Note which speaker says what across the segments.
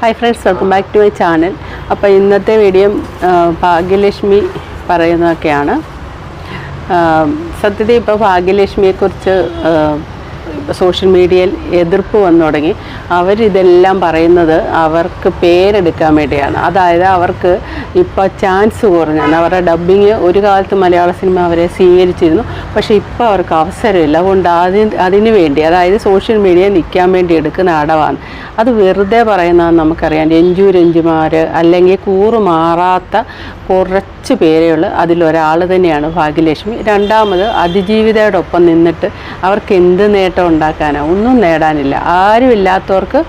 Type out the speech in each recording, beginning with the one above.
Speaker 1: Hi friends welcome back to my channel അപ്പോൾ ഇന്നത്തെ video Bhagyalakshmi പറയുന്നതൊക്കെയാണ്. സത്യത സത്യത്തിൽ ഇപ്പോൾ ഭാഗ്യലക്ഷ്മിയെക്കുറിച്ച് സോഷ്യൽ മീഡിയയിൽ എതിർപ്പ് വന്നു തുടങ്ങി. അവരിതെല്ലാം പറയുന്നത് അവർക്ക് പേരെടുക്കാൻ വേണ്ടിയാണ്. അതായത് അവർക്ക് ഇപ്പോൾ ചാൻസ് കുറഞ്ഞാണ് അവരുടെ ഡബ്ബിങ് ഒരു കാലത്ത് മലയാള സിനിമ അവരെ സ്വീകരിച്ചിരുന്നു. പക്ഷേ ഇപ്പോൾ അവർക്ക് അവസരമില്ല. അതുകൊണ്ട് അതിന് അതിന് വേണ്ടി അതായത് സോഷ്യൽ മീഡിയ നിൽക്കാൻ വേണ്ടി എടുക്കുന്ന അടവാണ്. അത് വെറുതെ പറയുന്നതെന്ന് നമുക്കറിയാം. രഞ്ജു രഞ്ജുമാർ അല്ലെങ്കിൽ കൂറ് മാറാത്ത കുറച്ച് പേരേ ഉള്ളൂ. അതിലൊരാൾ തന്നെയാണ് ഭാഗ്യലക്ഷ്മി. രണ്ടാമത് അതിജീവിതയോടൊപ്പം നിന്നിട്ട് അവർക്ക് എന്ത് നേട്ടം ഉണ്ടാക്കാനാണ് ഒന്നും നേടാനില്ല. ആരുമില്ലാത്തവർക്ക്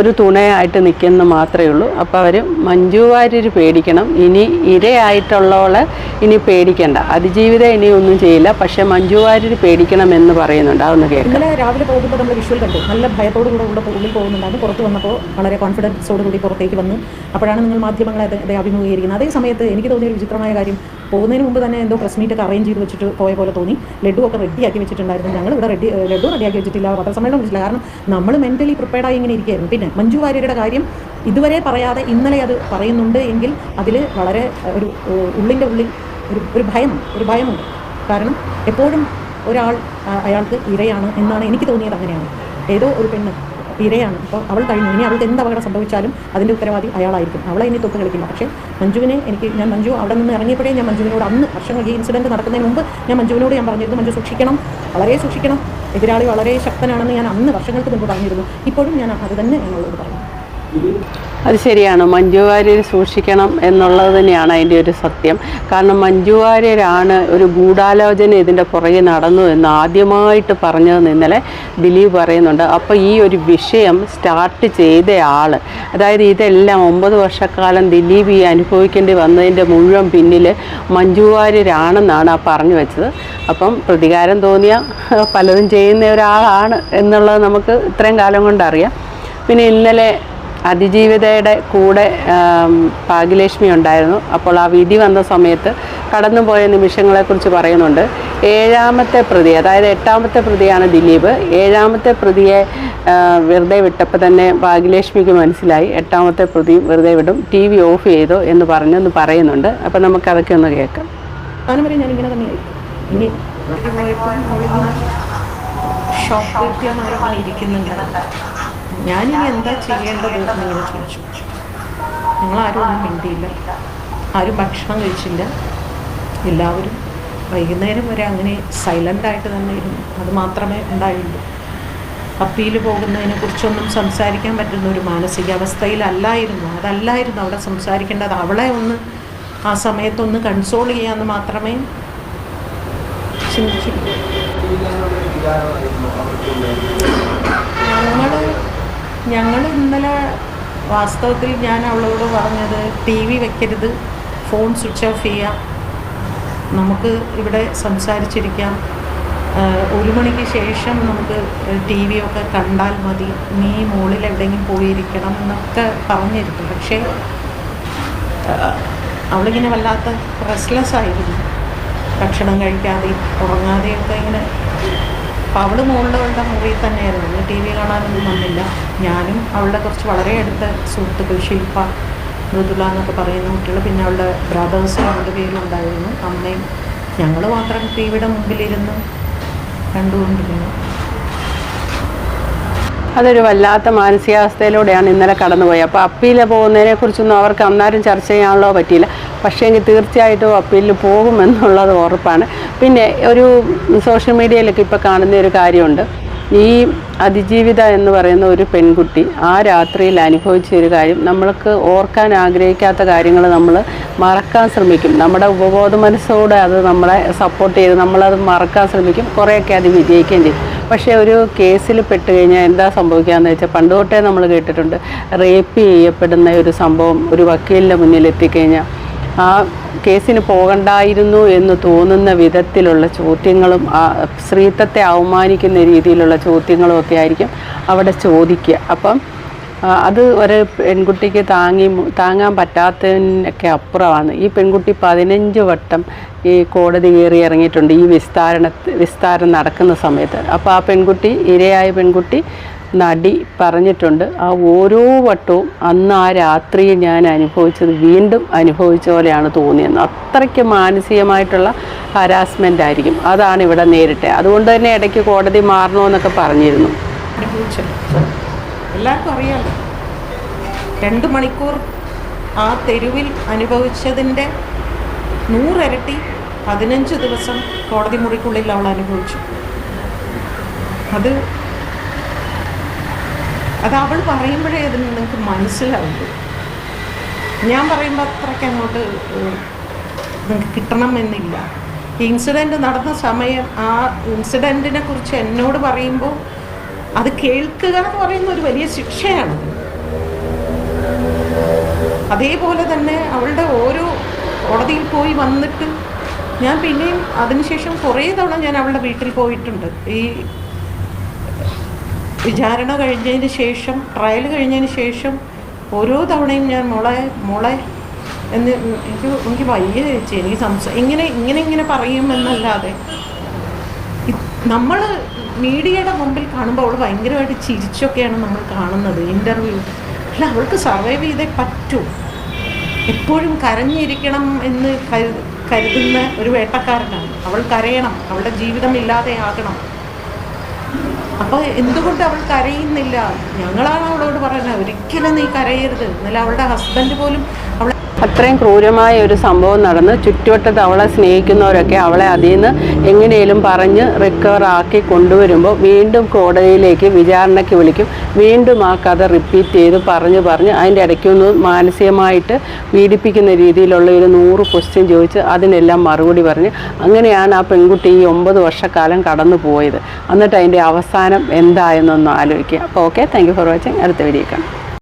Speaker 1: ഒരു തുണയായിട്ട് നിൽക്കുന്ന മാത്രമേ ഉള്ളൂ. അപ്പോൾ അവർ മഞ്ജു വാര്യർ പേടിക്കണം. ഇനി ഇരയായിട്ടുള്ളവളെ ഇനി പേടിക്കണ്ട. അതിജീവിത ഇനി ഒന്നും ചെയ്യില്ല. പക്ഷെ മഞ്ജു വാര്യർ പേടിക്കണം എന്ന് പറയുന്നുണ്ട്. അതൊന്ന് കേൾക്കാം.
Speaker 2: രാവിലെ പോകുമ്പോൾ നമ്മൾ വിഷ്വൽ കണ്ടു. നല്ല ഭയത്തോടു കൂടെ ഉള്ള ഉള്ളിൽ പോകുന്നുണ്ടായിരുന്നു പുറത്ത് വന്നപ്പോൾ വളരെ കോൺഫിഡൻസോടുകൂടി പുറത്തേക്ക് വന്നു. അപ്പോഴാണ് നിങ്ങൾ മാധ്യമങ്ങളെ അഭിമുഖീകരിക്കുന്നത്. അതേ സമയത്ത് എനിക്ക് തോന്നിയ ഒരു വിചിത്രമായ കാര്യം പോകുന്നതിന് മുമ്പ് തന്നെ എന്തോ പ്രസ് മീറ്റ് ഒക്കെ അറേഞ്ച് ചെയ്ത് വെച്ചിട്ട് പോയ പോലെ തോന്നി. ലഡു ഒക്കെ റെഡിയാക്കി വെച്ചിട്ടുണ്ടായിരുന്നു. ഞങ്ങൾ ഇവിടെ റെഡി ലഡു റെഡിയാക്കി വെച്ചിട്ടില്ല. പത്രസമ്മേളനം വിളിച്ചില്ല. കാരണം നമ്മൾ മെന്റലി പ്രിപ്പയർഡായി ഇങ്ങനെ ഇരിക്കുകയായിരുന്നു. പിന്നെ മഞ്ജു വാര്യരുടെ കാര്യം ഇതുവരെ പറയാതെ ഇന്നലെ അത് പറയുന്നുണ്ട് എങ്കിൽ അതിൽ വളരെ ഒരു ഉള്ളിന്റെ ഉള്ളിൽ ഒരു ഒരു ഭയം ഒരു ഭയമുണ്ട്. കാരണം എപ്പോഴും ഒരാൾ അയാൾക്ക് ഇരയാണ് എന്നാണ് എനിക്ക് തോന്നിയത് അങ്ങനെയാണ്. ഏതോ ഒരു പെണ്ണ് ഇരയാണ്. അപ്പോൾ അവൾ കഴിഞ്ഞു ഇനി അവൾക്ക് എന്ത് അപകടം സംഭവിച്ചാലും അതിന്റെ ഉത്തരവാദി അയാളായിരിക്കും. അവളെ ഇനി തൊട്ട് കളിക്കില്ല. പക്ഷേ മഞ്ജുവിനെ എനിക്ക് ഞാൻ മഞ്ജു അവിടെ നിന്ന് ഇറങ്ങിയപ്പോഴേ ഞാൻ മഞ്ജുവിനോട് അന്ന് വർഷങ്ങൾ ഈ ഇൻസിഡന്റ് നടക്കുന്നതിന് മുമ്പ് ഞാൻ മഞ്ജുവിനോട് ഞാൻ പറഞ്ഞിരുന്നു മഞ്ജു സൂക്ഷിക്കണം വളരെ സൂക്ഷിക്കണം. എതിരാളി വളരെ ശക്തനാണെന്ന് ഞാൻ അന്ന് വർഷങ്ങൾക്ക് മുമ്പ് പറഞ്ഞിരുന്നു. ഇപ്പോഴും ഞാൻ അത് തന്നെ ഞങ്ങളോട് പറഞ്ഞു
Speaker 1: അത് ശരിയാണ്. മഞ്ജു വാര്യർ സൂക്ഷിക്കണം എന്നുള്ളത് തന്നെയാണ് അതിന്റെ ഒരു സത്യം. കാരണം മഞ്ജു വാര്യരാണ് ഒരു ഗൂഢാലോചന ഇതിന്റെ പുറകെ നടന്നു എന്ന് ആദ്യമായിട്ട് പറഞ്ഞതെന്ന് ഇന്നലെ ദിലീപ് പറയുന്നുണ്ട്. അപ്പോൾ ഈ ഒരു വിഷയം സ്റ്റാർട്ട് ചെയ്ത ആൾ അതായത് ഇതെല്ലാം ഒമ്പത് വർഷക്കാലം ദിലീപ് ഈ അനുഭവിക്കേണ്ടി വന്നതിന്റെ മുഴുവൻ പിന്നിൽ മഞ്ജു വാര്യരാണെന്നാണ് ആ പറഞ്ഞു വെച്ചത്. അപ്പം പ്രതികാരം തോന്നിയ പലതും ചെയ്യുന്ന ഒരാളാണ് എന്നുള്ളത് നമുക്ക് ഇത്രയും കാലം കൊണ്ടറിയാം പിന്നെ ഇന്നലെ അതിജീവിതയുടെ കൂടെ ഭാഗ്യലക്ഷ്മി ഉണ്ടായിരുന്നു. അപ്പോൾ ആ വിധി വന്ന സമയത്ത് കടന്നുപോയ നിമിഷങ്ങളെക്കുറിച്ച് പറയുന്നുണ്ട്. ഏഴാമത്തെ പ്രതി അതായത് എട്ടാമത്തെ പ്രതിയാണ് ദിലീപ്. ഏഴാമത്തെ പ്രതിയെ വെറുതെ വിട്ടപ്പോൾ തന്നെ ഭാഗ്യലക്ഷ്മിക്ക് മനസ്സിലായി. എട്ടാമത്തെ പ്രതി വെറുതെ വിടും ടി വി ഓഫ് ചെയ്തോ എന്ന് പറഞ്ഞൊന്ന് പറയുന്നുണ്ട്. അപ്പം നമുക്കതൊക്കെ ഒന്ന് കേൾക്കാം.
Speaker 2: അവസാനം വരെ ഞാൻ ഇങ്ങനെ തന്നെയായി ഇനി ഷോക്ക് ഇരിക്കുന്നുണ്ട് ഞാനിനി എന്താ ചെയ്യേണ്ടത് നിങ്ങൾ ചോദിച്ചു. ഞങ്ങളാരും ഒന്നും മിണ്ടിയില്ല. ആരും ഭക്ഷണം കഴിച്ചില്ല. എല്ലാവരും വൈകുന്നേരം വരെ അങ്ങനെ സൈലന്റായിട്ട് തന്നെ ഇരുന്നു. അത് മാത്രമേ ഉണ്ടായുള്ളൂ. അപ്പീൽ പോകുന്നതിനെ കുറിച്ചൊന്നും സംസാരിക്കാൻ പറ്റുന്ന ഒരു മാനസികാവസ്ഥയിലല്ലായിരുന്നു. അതല്ലായിരുന്നു അവിടെ സംസാരിക്കേണ്ടത്. അവളെ ഒന്ന് ആ സമയത്തൊന്ന് കൺസോൾ ചെയ്യാമെന്ന് മാത്രമേ ചിന്തിച്ചിട്ടുള്ളൂ ഞങ്ങൾ ഞങ്ങൾ ഇന്നലെ വാസ്തവത്തിൽ ഞാൻ അവളോട് പറഞ്ഞത് ടി വി വെക്കരുത് ഫോൺ സ്വിച്ച് ഓഫ് ചെയ്യാം. നമുക്ക് ഇവിടെ സംസാരിച്ചിരിക്കാം. ഒരു മണിക്ക് ശേഷം നമുക്ക് ടി വി ഒക്കെ കണ്ടാൽ മതി. നീ മുകളിൽ എവിടെയെങ്കിലും പോയിരിക്കണം എന്നൊക്കെ പറഞ്ഞിരുന്നു. പക്ഷേ അവളിങ്ങനെ വല്ലാത്ത റെസ്ലെസ് ആയിരുന്നു. ഭക്ഷണം കഴിക്കാതെയും ഉറങ്ങാതെയൊക്കെ ഇങ്ങനെ അപ്പോൾ അവൾ മുകളിലുള്ള മുറിയിൽ തന്നെയായിരുന്നു. ടി വി കാണാനൊന്നും വന്നില്ല. ഞാനും അവളുടെ കുറച്ച് വളരെ അടുത്ത സുഹൃത്തുക്കൾ ശില്പ മൃദുല എന്നൊക്കെ പറയുന്ന കുട്ടികൾ പിന്നെ അവളുടെ ബ്രദേഴ്സ് അവളുടെ പേരും ഉണ്ടായിരുന്നു അമ്മയും ഞങ്ങൾ മാത്രം ടി വിയുടെ മുമ്പിലിരുന്ന് കണ്ടുകൊണ്ടിരുന്നു.
Speaker 1: അതൊരു വല്ലാത്ത മാനസികാവസ്ഥയിലൂടെയാണ് ഇന്നലെ കടന്നുപോയത്. അപ്പോൾ അപ്പീൽ പോകുന്നതിനെ കുറിച്ചൊന്നും അവർക്ക് അന്നേരം ചർച്ച ചെയ്യാനുള്ളോ പറ്റിയില്ല. പക്ഷേ എങ്കിൽ തീർച്ചയായിട്ടും അപ്പീലിൽ പോകുമെന്നുള്ളത് ഉറപ്പാണ്. പിന്നെ ഒരു സോഷ്യൽ മീഡിയയിലൊക്കെ ഇപ്പോൾ കാണുന്ന ഒരു കാര്യമുണ്ട്. ഈ അതിജീവിത എന്ന് പറയുന്ന ഒരു പെൺകുട്ടി ആ രാത്രിയിൽ അനുഭവിച്ച ഒരു കാര്യം നമ്മൾക്ക് ഓർക്കാൻ ആഗ്രഹിക്കാത്ത കാര്യങ്ങൾ നമ്മൾ മറക്കാൻ ശ്രമിക്കും. നമ്മുടെ ഉപബോധ മനസ്സോടെ അത് നമ്മളെ സപ്പോർട്ട് ചെയ്ത് നമ്മളത് മറക്കാൻ ശ്രമിക്കും. കുറേയൊക്കെ അത് വിജയിക്കുകയും ചെയ്യും. പക്ഷേ ഒരു കേസിൽ പെട്ട് കഴിഞ്ഞാൽ എന്താ സംഭവിക്കുകയെന്ന് വെച്ചാൽ പണ്ട് തൊട്ടേ നമ്മൾ കേട്ടിട്ടുണ്ട്. റേപ്പ് ചെയ്യപ്പെടുന്ന ഒരു സംഭവം ഒരു വക്കീലിന്റെ മുന്നിൽ എത്തിക്കഴിഞ്ഞാൽ ആ കേസിന് പോകണ്ടായിരുന്നു എന്ന് തോന്നുന്ന വിധത്തിലുള്ള ചോദ്യങ്ങളും ആ സ്ത്രീത്വത്തെ അവമാനിക്കുന്ന രീതിയിലുള്ള ചോദ്യങ്ങളും ഒക്കെ ആയിരിക്കും അവിടെ ചോദിക്കുക. അപ്പം അത് ഒരു പെൺകുട്ടിക്ക് താങ്ങി താങ്ങാൻ പറ്റാത്തതിനൊക്കെ അപ്പുറമാണ്. ഈ പെൺകുട്ടി പതിനഞ്ച് വട്ടം ഈ കോടതി കയറി ഇറങ്ങിയിട്ടുണ്ട്. ഈ വിസ്താരണ വിസ്താരം നടക്കുന്ന സമയത്ത്. അപ്പോൾ ആ പെൺകുട്ടി ഇരയായ പെൺകുട്ടി നടി പറഞ്ഞിട്ടുണ്ട്. ആ ഓരോ വട്ടവും അന്ന് ആ രാത്രിയിൽ ഞാൻ അനുഭവിച്ചത് വീണ്ടും അനുഭവിച്ച പോലെയാണ് തോന്നിയത് അത്രയ്ക്ക് മാനസികമായിട്ടുള്ള ഹരാസ്മെന്റ് ആയിരിക്കും. അതാണ് ഇവിടെ നേരിട്ടെ. അതുകൊണ്ട് തന്നെ ഇടയ്ക്ക് കോടതി മാറണമെന്നൊക്കെ പറഞ്ഞിരുന്നു.
Speaker 2: എല്ലാവർക്കും അറിയാമല്ലോ രണ്ട് മണിക്കൂർ ആ തെരുവിൽ അനുഭവിച്ചതിന്റെ നൂറിരട്ടി പതിനഞ്ച് ദിവസം കോടതി മുറിക്കുള്ളിൽ അവൾ അനുഭവിച്ചു. അത് അത് അവൾ പറയുമ്പോഴേ അത് നിങ്ങൾക്ക് മനസ്സിലാവുള്ളൂ. ഞാൻ പറയുമ്പോൾ അത്രയ്ക്ക് അങ്ങോട്ട് നിങ്ങൾക്ക് കിട്ടണം എന്നില്ല ഇൻസിഡന്റ് നടന്ന സമയം ആ ഇൻസിഡന്റിനെ കുറിച്ച് എന്നോട് പറയുമ്പോൾ അത് കേൾക്കുക എന്ന് പറയുന്ന ഒരു വലിയ ശിക്ഷയാണ്. അതേപോലെ തന്നെ അവളുടെ ഓരോ കോടതിയിൽ പോയി വന്നിട്ട് ഞാൻ പിന്നെയും അതിനുശേഷം കുറേ തവണ ഞാൻ അവളുടെ വീട്ടിൽ പോയിട്ടുണ്ട്. ഈ വിചാരണ കഴിഞ്ഞതിന് ശേഷം ട്രയൽ കഴിഞ്ഞതിന് ശേഷം ഓരോ തവണയും ഞാൻ മോളെ മോളെ എന്ന് എനിക്ക് എനിക്ക് വയ്യ ചേച്ചി എനിക്ക് സംസാ ഇങ്ങനെ ഇങ്ങനെ ഇങ്ങനെ പറയുമെന്നല്ലാതെ നമ്മൾ മീഡിയയുടെ മുമ്പിൽ കാണുമ്പോൾ അവൾ ഭയങ്കരമായിട്ട് ചിരിച്ചൊക്കെയാണ് നമ്മൾ കാണുന്നത് ഇന്റർവ്യൂ അല്ല അവൾക്ക് സർവൈവ് ചെയ്തേ പറ്റൂ. എപ്പോഴും കരഞ്ഞിരിക്കണം എന്ന് കരു കരുതുന്ന ഒരു വേട്ടക്കാരനാണ്. അവൾ കരയണം അവളുടെ ജീവിതം ഇല്ലാതെയാകണം. അപ്പോൾ എന്തുകൊണ്ട് അവൾ കരയുന്നില്ല? ഞങ്ങളാണ് അവളോട് പറയുന്നത്. ഒരിക്കലും നീ കരയരുത്. എന്നാലും അവളുടെ ഹസ്ബൻഡ് പോലും അവളെ
Speaker 1: അത്രയും ക്രൂരമായ ഒരു സംഭവം നടന്ന് ചുറ്റുവട്ടത്ത് അവളെ സ്നേഹിക്കുന്നവരൊക്കെ അവളെ അതിൽ നിന്ന് എങ്ങനെയും പറഞ്ഞ് റിക്കവർ ആക്കി കൊണ്ടുവരുമ്പോൾ വീണ്ടും കോടതിയിലേക്ക് വിചാരണയ്ക്ക് വിളിക്കും. വീണ്ടും ആ കഥ റിപ്പീറ്റ് ചെയ്ത് പറഞ്ഞ് പറഞ്ഞ് അതിന്റെ ഇടയ്ക്കൊന്ന് മാനസികമായിട്ട് പീഡിപ്പിക്കുന്ന രീതിയിലുള്ള ഒരു നൂറ് ക്വസ്റ്റ്യൻ ചോദിച്ച് അതിനെല്ലാം മറുപടി പറഞ്ഞ് അങ്ങനെയാണ് ആ പെൺകുട്ടി ഈ ഒമ്പത് വർഷക്കാലം കടന്നു പോയത്. എന്നിട്ട് അതിന്റെ അവസാനം എന്തായെന്നൊന്ന് ആലോചിക്കുക. അപ്പോൾ okay thank you for watching അടുത്ത വീഡിയോ കാണാം.